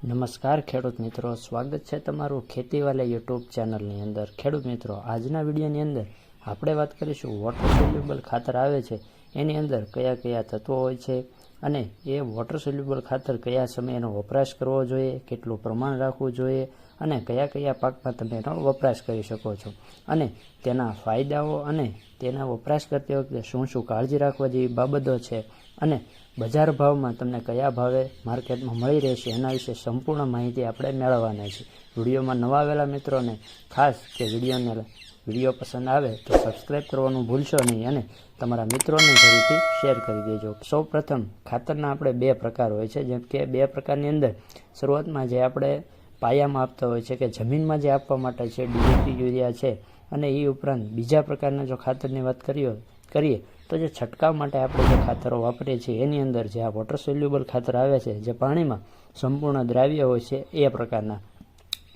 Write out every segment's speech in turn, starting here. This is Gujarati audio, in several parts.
નમસ્કાર ખેડૂત મિત્રો, સ્વાગત છે તમારું ખેતીવાલા યુટ્યુબ ચેનલની અંદર. ખેડૂત મિત્રો, આજના વિડીયોની અંદર આપણે વાત કરીશું વોટર સોલ્યુબલ ખાતર આવે છે, એની અંદર કયા કયા તત્વો હોય છે અને એ વોટર સોલ્યુબલ ખાતર કયા સમયે એનો વપરાશ કરવો જોઈએ, કેટલું પ્રમાણ રાખવું જોઈએ અને કયા કયા પાકમાં તમે એનો વપરાશ કરી શકો છો. અને તેના ફાયદાઓ અને તેના વપરાશ કરતી વખતે શું શું કાળજી રાખવા જેવી બાબતો છે અને બજાર ભાવમાં તમને કયા ભાવે માર્કેટમાં મળી રહેશે એના વિશે સંપૂર્ણ માહિતી આપણે મેળવવાના છે. વિડીયોમાં નવા આવેલા મિત્રોને ખાસ કે વિડીયોને વીડિયો પસંદ આવે તો સબસ્ક્રાઈબ કરવાનું ભૂલશો નહીં અને તમારા મિત્રોને જરૂરથી શેર કરી દેજો. સૌ પ્રથમ ખાતરના આપણે બે પ્રકાર હોય છે. જેમ કે બે પ્રકારની અંદર શરૂઆતમાં જે આપણે પાયામાં આપતા હોય છે કે જમીનમાં જે આપવા માટે છે ડીએપી યુરિયા છે અને એ ઉપરાંત બીજા પ્રકારના જો ખાતરની વાત કરીએ કરીએ, તો જે છંટકાવ માટે આપણે જે ખાતરો વાપરીએ છીએ, એની અંદર જે આ વોટર સોલ્યુબલ ખાતર આવે છે, જે પાણીમાં સંપૂર્ણ દ્રાવ્ય હોય છે, એ પ્રકારના.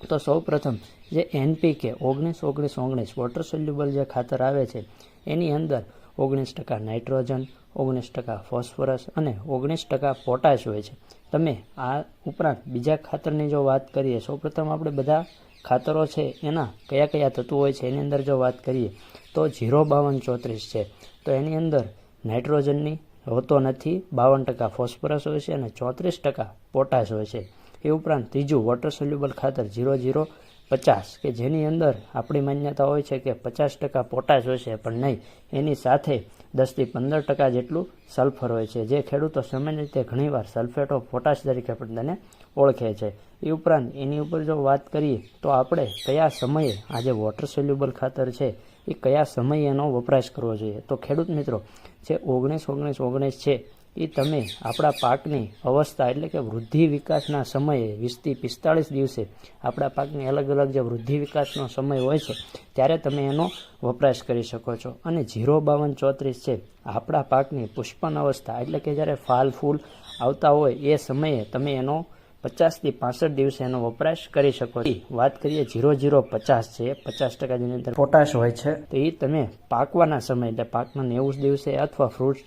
તો સૌ પ્રથમ જે એનપીકે ઓગણીસ ઓગણીસ ઓગણીસ વોટર સોલ્યુબલ જે ખાતર આવે છે, એની અંદર ઓગણીસ ટકા નાઇટ્રોજન, ઓગણીસ ટકા ફોસ્ફરસ અને ઓગણીસ ટકા પોટાશ હોય છે. તમે આ ઉપરાંત બીજા ખાતરની જો વાત કરીએ, સૌપ્રથમ આપણે બધા ખાતરો છે એના કયા કયા તત્વો હોય છે એની અંદર જો વાત કરીએ, તો જીરો બાવન ચોત્રીસ છે. તો એની અંદર નાઇટ્રોજનની હોતો નથી, બાવન ટકા ફોસ્ફરસ હોય છે અને ચોત્રીસ ટકા પોટાશ હોય છે. એ ઉપરાંત ત્રીજું વોટર સોલ્યુબલ ખાતર ઝીરો ઝીરો પચાસ, કે જેની અંદર આપણી માન્યતા હોય છે કે પચાસ ટકા પોટાશ હોય છે, પણ નહીં. એની સાથે દસથી પંદર ટકા જેટલું સલ્ફર હોય છે. જે ખેડૂતો સામાન્ય રીતે ઘણીવાર સલ્ફેટ ઓફ પોટાશ તરીકે પણ તેને ઓળખે છે. એ ઉપરાંત એની ઉપર જો વાત કરીએ, તો આપણે કયા સમયે આ જે વોટર સોલ્યુબલ ખાતર છે, એ કયા સમયે એનો વપરાશ કરવો જોઈએ? તો ખેડૂત મિત્રો, જે ઓગણીસ ઓગણીસ ઓગણીસ છે એ તમે આપણા પાકની અવસ્થા એટલે કે વૃદ્ધિ વિકાસના સમયે વીસથી પિસ્તાળીસ દિવસે આપણા પાકની અલગ અલગ જે વૃદ્ધિ વિકાસનો સમય હોય છે, ત્યારે તમે એનો વપરાશ કરી શકો છો. અને જીરો બાવન ચોત્રીસ છે, આપણા પાકની પુષ્પન અવસ્થા એટલે કે જ્યારે ફાલ ફૂલ આવતા હોય એ સમયે તમે એનો પચાસથી પાસઠ દિવસે એનો વપરાશ કરી શકો છો. વાત કરીએ જીરો જીરો પચાસ છે, પચાસ ટકા જેની અંદર પોટાશ હોય છે, તો એ તમે પાકવાના સમય, એટલે પાકના નેવું દિવસે અથવા ફ્રૂટ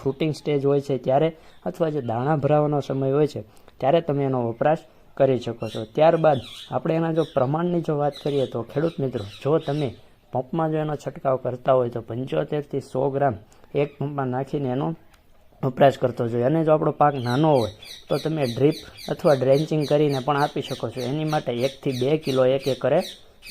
ફ્રૂટિંગ સ્ટેજ હોય છે ત્યારે, અથવા જે દાણા ભરાવાનો સમય હોય છે, ત્યારે તમે એનો વપરાશ કરી શકો છો. ત્યારબાદ આપણે એના જો પ્રમાણની જો વાત કરીએ તો ખેડૂત મિત્રો, જો તમે પંપમાં જો એનો છંટકાવ કરતા હોય તો પંચોતેરથી સો ગ્રામ એક પંપમાં નાખીને એનો વપરાશ કરતો જોઈએ. અને જો આપણો પાક નાનો હોય, તો તમે ડ્રીપ અથવા ડ્રેન્ચિંગ કરીને પણ આપી શકો છો. એની માટે એકથી બે કિલો એક એકરે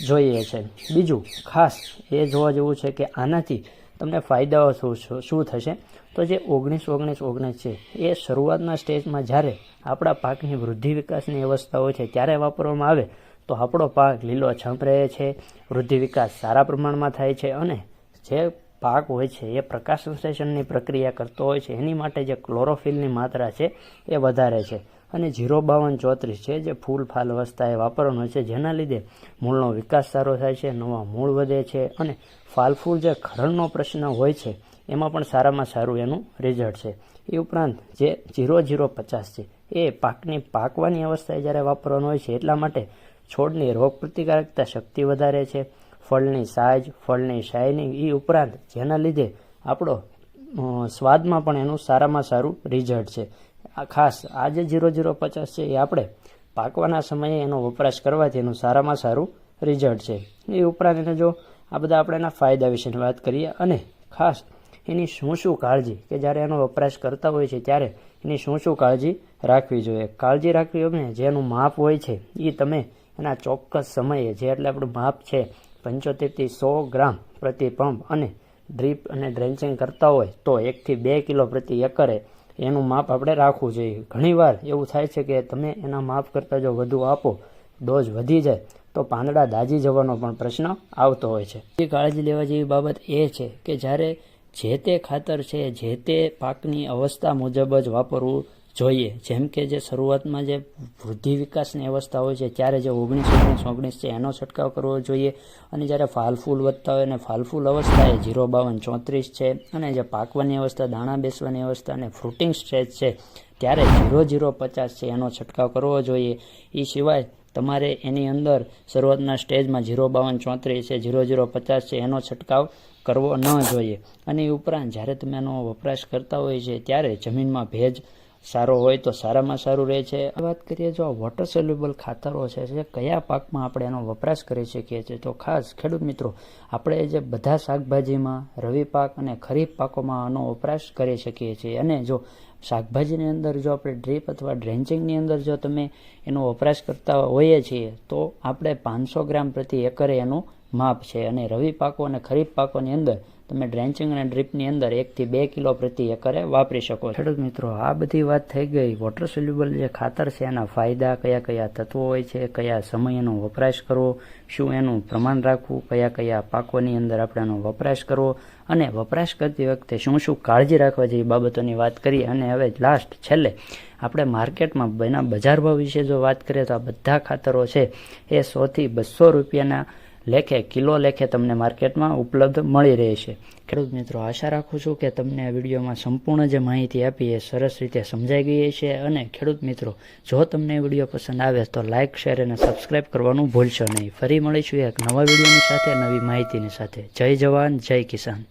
જોઈએ છે. બીજું, ખાસ એ જોવા જેવું છે કે આનાથી તમને ફાયદાઓ શું શું થશે? તો જે ઓગણીસ ઓગણીસ ઓગણીસ છે, એ શરૂઆતના સ્ટેજમાં જ્યારે આપણા પાકની વૃદ્ધિ વિકાસની અવસ્થા હોય છે ત્યારે વાપરવામાં આવે, તો આપણો પાક લીલો છંપ રહે છે, વૃદ્ધિ વિકાસ સારા પ્રમાણમાં થાય છે અને જે પાક હોય છે, એ પ્રકાશ સંશ્લેષણની પ્રક્રિયા કરતો હોય છે, એની માટે જે ક્લોરોફિલની માત્રા છે એ વધારે છે. અને જીરો બાવન ચોત્રીસ છે, જે ફૂલ ફાલ અવસ્થાએ વાપરવાનો હોય છે, જેના લીધે મૂળનો વિકાસ સારો થાય છે, નવા મૂળ વધે છે અને ફાલ ફૂલ જે ખરણનો પ્રશ્ન હોય છે, એમાં પણ સારામાં સારું એનું રિઝલ્ટ છે. એ ઉપરાંત જે જીરો જીરો પચાસ છે, એ પાકની પાકવાની અવસ્થાએ જ્યારે વાપરવાનો હોય છે, એટલા માટે છોડની રોગ પ્રતિકારકતા શક્તિ વધારે છે ફળની સાઇઝ ફળની શાઇનિંગ એ ઉપરાંત જેના લીધે આપણો સ્વાદમાં પણ એનું સારામાં સારું રિઝલ્ટ છે. આ ખાસ આ જે જીરો જીરો પચાસ છે એ આપણે પાકવાના સમયે એનો વપરાશ કરવાથી એનું સારામાં સારું રિઝલ્ટ છે. એ ઉપરાંત એને જો આ બધા આપણે એના ફાયદા વિશેની વાત કરીએ અને ખાસ એની શું શું કાળજી, કે જ્યારે એનો વપરાશ કરતા હોય છે ત્યારે એની શું શું કાળજી રાખવી જોઈએ. કાળજી રાખવી હોય જેનું માપ હોય છે એ તમે એના ચોક્કસ સમયે, જે એટલે આપણું માપ છે પંચોતેરથી સો ગ્રામ પ્રતિ પંપ અને ડ્રીપ અને ડ્રેન્ચિંગ કરતા હોય તો એકથી બે કિલો પ્રતિ એકરે એનું માપ આપણે રાખવું જોઈએ. ઘણીવાર એવું થાય છે કે તમે એના માપ કરતાં જો વધુ આપો, ડોઝ વધી જાય, તો પાંદડા દાજી જવાનો પણ પ્રશ્ન આવતો હોય છે. એ કાળજી લેવા જેવી બાબત એ છે કે જ્યારે જે તે ખાતર છે, જે તે પાકની અવસ્થા મુજબ જ વાપરવું જોઈએ. જેમ કે જે શરૂઆતમાં જે વૃદ્ધિ વિકાસની અવસ્થા હોય છે, ત્યારે જે ઓગણીસ ઓગણીસ ઓગણીસ છે, એનો છંટકાવ કરવો જોઈએ. અને જ્યારે ફાલફૂલ વધતા હોય અને ફાલફૂલ અવસ્થા એ જીરો, બાવન, ચોત્રીસ છે અને જે પાકવાની અવસ્થા, દાણા બેસવાની અવસ્થા અને ફ્રૂટિંગ સ્ટેજ છે, ત્યારે જીરો જીરો, પચાસ છે, એનો છંટકાવ કરવો જોઈએ. એ સિવાય તમારે એની અંદર શરૂઆતના સ્ટેજમાં જીરો, બાવન, ચોત્રીસ છે ઝીરો ઝીરો પચાસ છે, એનો છંટકાવ કરવો ન જોઈએ. અને એ ઉપરાંત જ્યારે તમે એનો વપરાશ કરતા હોય છે, ત્યારે જમીનમાં ભેજ સારો હોય તો સારામાં સારું રહે છે. વાત કરીએ જો આ વોટર સોલ્યુબલ ખાતરો છે, જે કયા પાકમાં આપણે એનો વપરાશ કરી શકીએ છીએ, તો ખાસ ખેડૂત મિત્રો, આપણે જે બધા શાકભાજીમાં રવિ પાક અને ખરીફ પાકોમાં આનો વપરાશ કરી શકીએ છીએ. અને જો શાકભાજીની અંદર જો આપણે ડ્રીપ અથવા ડ્રેન્ચિંગની અંદર જો તમે એનો વપરાશ કરતા હોઈએ છીએ, તો આપણે પાંચસો ગ્રામ પ્રતિ એકરે એનું માપ છે અને રવિ પાકો અને ખરીફ પાકોની અંદર તમે ડ્રેન્ચિંગ અને ડ્રીપની અંદર એકથી બે કિલો પ્રતિ એકરે વાપરી શકો છો. ખેડૂત મિત્રો, આ બધી વાત થઈ ગઈ. વોટર સોલ્યુબલ જે ખાતર છે, એના ફાયદા કયા કયા તત્વો હોય છે, કયા સમય એનો વપરાશ કરવો, શું એનું પ્રમાણ રાખવું, કયા કયા પાકોની અંદર આપણે એનો વપરાશ કરવો અને વપરાશ કરતી વખતે શું શું કાળજી રાખવા જેવી બાબતોની વાત કરીએ અને હવે લાસ્ટ છેલ્લે આપણે માર્કેટમાં એના બજાર ભાવ વિશે જો વાત કરીએ તો આ બધા ખાતરો છે એ સોથી બસો રૂપિયાના લેખે, કિલો લેખે તમને માર્કેટમાં ઉપલબ્ધ મળી રહેશે. ખેડૂત મિત્રો, આશા રાખું છું કે તમને આ વિડીયોમાં સંપૂર્ણ જે માહિતી આપી એ સરસ રીતે સમજાઈ ગઈ છે અને ખેડૂત મિત્રો, જો તમને વીડિયો પસંદ આવે તો લાઇક શેર અને સબસ્ક્રાઇબ કરવાનું ભૂલશો નહીં. ફરી મળીશું એક નવા વિડીયોની સાથે, નવી માહિતીની સાથે. જય જવાન, જય કિસાન.